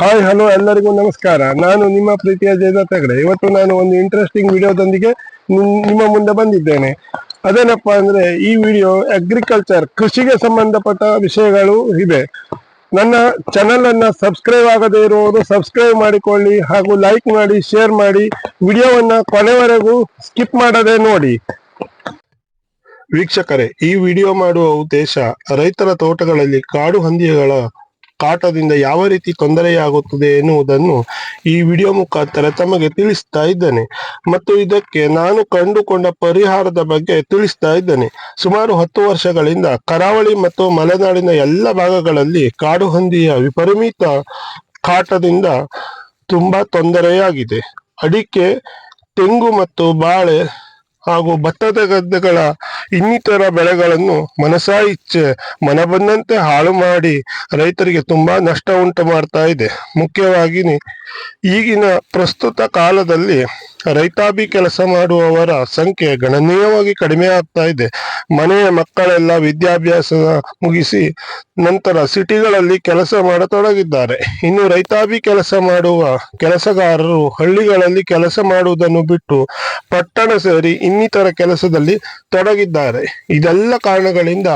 Hi hello ಎಲ್ಲರಿಗೂ ನಮಸ್ಕಾರ. ನಾನು ನಿಮ್ಮ ಪ್ರೀತಿಯ ಜಯದ ತಗಡೆ ಇವತ್ತು ನಾನು ಒಂದು ಇಂಟ್ರೆಸ್ಟಿಂಗ್ ವಿಡಿಯೋದೊಂದಿಗೆ ನಿಮ್- ನಿಮ್ಮ ಮುಂದೆ ಬಂದಿದ್ದೇನೆ. ಅದೇನಪ್ಪ ಅಂದ್ರೆ, ಈ ವಿಡಿಯೋ ಅಗ್ರಿಕಲ್ಚರ್ ಕೃಷಿಗೆ ಸಂಬಂಧಪಟ್ಟ ವಿಷಯಗಳು ಇವೆ ನನ್ನ ಚಾನೆಲ್ ಅನ್ನ ಸಬ್ಸ್ಕ್ರೈಬ್ ಆಗದೇ ಇರುವವರು ಸಬ್ಸ್ಕ್ರೈಬ್ ಮಾಡಿಕೊಳ್ಳಿ ಹಾಗೂ ಲೈಕ್ ಮಾಡಿ ಶೇರ್ ಮಾಡಿ. ವಿಡಿಯೋವನ್ನ ಕೊನೆವರೆಗೂ ಸ್ಕಿಪ್ ಮಾಡದೆ ನೋಡಿ. ವೀಕ್ಷಕರೇ, ಈ ವಿಡಿಯೋ ಮಾಡುವ ಉದ್ದೇಶ ರೈತರ ತೋಟಗಳಲ್ಲಿ ಕಾಡು ಹಂದಿಗಳ ಕಾಟದಿಂದ ಯಾವ ರೀತಿ ತೊಂದರೆಯಾಗುತ್ತದೆ ಎನ್ನುವುದನ್ನು ಈ ವಿಡಿಯೋ ಮುಖಾಂತರ ತಮಗೆ ತಿಳಿಸ್ತಾ ಇದ್ದೇನೆ. ಮತ್ತು ಇದಕ್ಕೆ ನಾನು ಕಂಡುಕೊಂಡ ಪರಿಹಾರದ ಬಗ್ಗೆ ತಿಳಿಸ್ತಾ ಇದ್ದೇನೆ. ಸುಮಾರು ಹತ್ತು ವರ್ಷಗಳಿಂದ ಕರಾವಳಿ ಮತ್ತು ಮಲೆನಾಡಿನ ಎಲ್ಲ ಭಾಗಗಳಲ್ಲಿ ಕಾಡು ಹಂದಿಯ ವಿಪರೀತ ಕಾಟದಿಂದ ತುಂಬಾ ತೊಂದರೆಯಾಗಿದೆ. ಅಡಿಕೆ, ತೆಂಗು ಮತ್ತು ಬಾಳೆ ಹಾಗೂ ಭತ್ತದ ಗದ್ದೆಗಳ ಇನ್ನಿತರ ಬೆಳೆಗಳನ್ನು ಮನಸಾ ಇಚ್ಛೆ ಮನ ಬಂದಂತೆ ಹಾಳು ಮಾಡಿ ರೈತರಿಗೆ ತುಂಬಾ ನಷ್ಟ ಉಂಟು ಮಾಡ್ತಾ ಇದೆ. ಮುಖ್ಯವಾಗಿ ಈಗಿನ ಪ್ರಸ್ತುತ ಕಾಲದಲ್ಲಿ ರೈತಾಪಿ ಕೆಲಸ ಮಾಡುವವರ ಸಂಖ್ಯೆ ಗಣನೀಯವಾಗಿ ಕಡಿಮೆ ಆಗ್ತಾ ಇದೆ. ಮನೆಯ ಮಕ್ಕಳೆಲ್ಲ ವಿದ್ಯಾಭ್ಯಾಸ ಮುಗಿಸಿ ನಂತರ ಸಿಟಿಗಳಲ್ಲಿ ಕೆಲಸ ಮಾಡತೊಡಗಿದ್ದಾರೆ. ಇನ್ನು ರೈತಾಪಿ ಕೆಲಸ ಮಾಡುವ ಕೆಲಸಗಾರರು ಹಳ್ಳಿಗಳಲ್ಲಿ ಕೆಲಸ ಮಾಡುವುದನ್ನು ಬಿಟ್ಟು ಪಟ್ಟಣ ಸೇರಿ ಇನ್ನಿತರ ಕೆಲಸದಲ್ಲಿ ತೊಡಗಿದ್ದಾರೆ. ಇದೆಲ್ಲ ಕಾರಣಗಳಿಂದ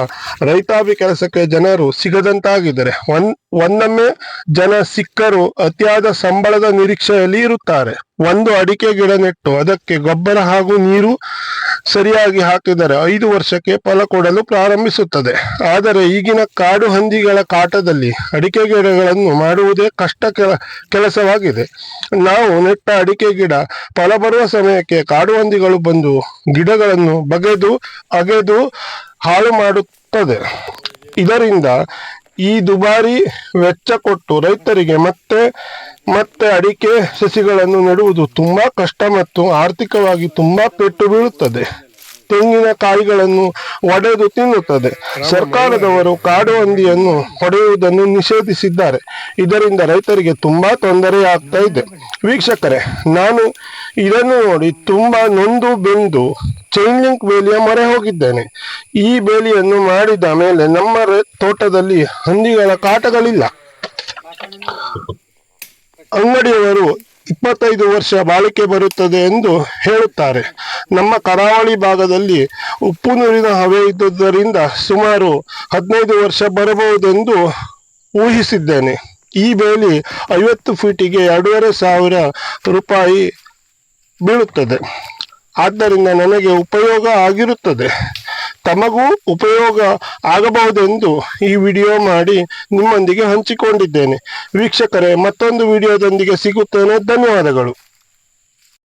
ರೈತಾಪಿ ಕೆಲಸಕ್ಕೆ ಜನರು ಸಿಗದಂತಾಗಿದ್ದಾರೆ. ಒಂದ್ ಒಂದೊಮ್ಮೆ ಜನ ಸಿಕ್ಕರು ಅತಿಯಾದ ಸಂಬಳದ ನಿರೀಕ್ಷೆಯಲ್ಲಿ ಇರುತ್ತಾರೆ. ಒಂದು ಅಡಿಕೆ ಗಿಡ ನೆಟ್ಟು ಅದಕ್ಕೆ ಗೊಬ್ಬರ ಹಾಗೂ ನೀರು ಸರಿಯಾಗಿ ಹಾಕಿದರೆ ಐದು ವರ್ಷಕ್ಕೆ ಫಲ ಕೊಡಲು ಪ್ರಾರಂಭಿಸುತ್ತದೆ. ಆದರೆ ಈಗಿನ ಕಾಡು ಹಂದಿಗಳ ಕಾಟದಲ್ಲಿ ಅಡಿಕೆ ಗಿಡಗಳನ್ನು ಮಾಡುವುದೇ ಕಷ್ಟ ಕೆಲ, ಕೆಲಸವಾಗಿದೆ. ನಾವು ನೆಟ್ಟ ಅಡಿಕೆ ಗಿಡ ಫಲ ಬರುವ ಸಮಯಕ್ಕೆ ಕಾಡು ಹಂದಿಗಳು ಬಂದು ಗಿಡಗಳನ್ನು ಬಗೆದು, ಅಗೆದು ಹಾಳು ಮಾಡುತ್ತದೆ. ಇದರಿಂದ ಈ ದುಬಾರಿ ವೆಚ್ಚ ಕೊಟ್ಟು ರೈತರಿಗೆ ಮತ್ತೆ ಮತ್ತೆ ಅಡಿಕೆ ಸಸಿಗಳನ್ನು ನೆಡುವುದು ತುಂಬಾ ಕಷ್ಟ ಮತ್ತು ಆರ್ಥಿಕವಾಗಿ ತುಂಬಾ ಪೆಟ್ಟು ಬೀಳುತ್ತದೆ. ತೆಂಗಿನ ಕಾಯಿಗಳನ್ನು ಒಡೆದು ತಿನ್ನುತ್ತದೆ. ಸರ್ಕಾರದವರು ಕಾಡು ಹಂದಿಯನ್ನು ಹೊಡೆಯುವುದನ್ನು ನಿಷೇಧಿಸಿದ್ದಾರೆ. ಇದರಿಂದ ರೈತರಿಗೆ ತುಂಬಾ ತೊಂದರೆ ಆಗ್ತಾ ಇದೆ. ವೀಕ್ಷಕರೇ ನಾನು ಇದನ್ನು ನೋಡಿ ತುಂಬಾ ನೊಂದು ಬೆಂದು ಚೈನ್ ಲಿಂಕ್ ಬೇಲಿಯ ಮೊರೆ ಹೋಗಿದ್ದೇನೆ. ಈ ಬೇಲಿಯನ್ನು ಮಾಡಿದ ಮೇಲೆ ನಮ್ಮ ತೋಟದಲ್ಲಿ ಹಂದಿಗಳ ಕಾಟಗಳಿಲ್ಲ. ಅಂಗಡಿಯವರು ಇಪ್ಪತ್ತೈದು ವರ್ಷ ಬಾಳಿಕೆ ಬರುತ್ತದೆ ಎಂದು ಹೇಳುತ್ತಾರೆ. ನಮ್ಮ ಕರಾವಳಿ ಭಾಗದಲ್ಲಿ ಉಪ್ಪು ನೀರಿನ ಹವೆ ಇದ್ದುದರಿಂದ ಸುಮಾರು ಹದಿನೈದು ವರ್ಷ ಬರಬಹುದೆಂದು ಊಹಿಸಿದ್ದೇನೆ. ಈ ಬೇಲಿ ಐವತ್ತು ಫೀಟಿಗೆ ಎರಡೂವರೆ ಸಾವಿರ ರೂಪಾಯಿ ಬೀಳುತ್ತದೆ. ಆದ್ದರಿಂದ ನನಗೆ ಉಪಯೋಗ ಆಗಿರುತ್ತದೆ. ತಮಗೂ ಉಪಯೋಗ ಆಗಬಹುದೆಂದು ಈ ವಿಡಿಯೋ ಮಾಡಿ ನಿಮ್ಮೊಂದಿಗೆ ಹಂಚಿಕೊಂಡಿದ್ದೇನೆ. ವೀಕ್ಷಕರೇ, ಮತ್ತೊಂದು ವಿಡಿಯೋದೊಂದಿಗೆ ಸಿಗುತ್ತೇನೆ. ಧನ್ಯವಾದಗಳು.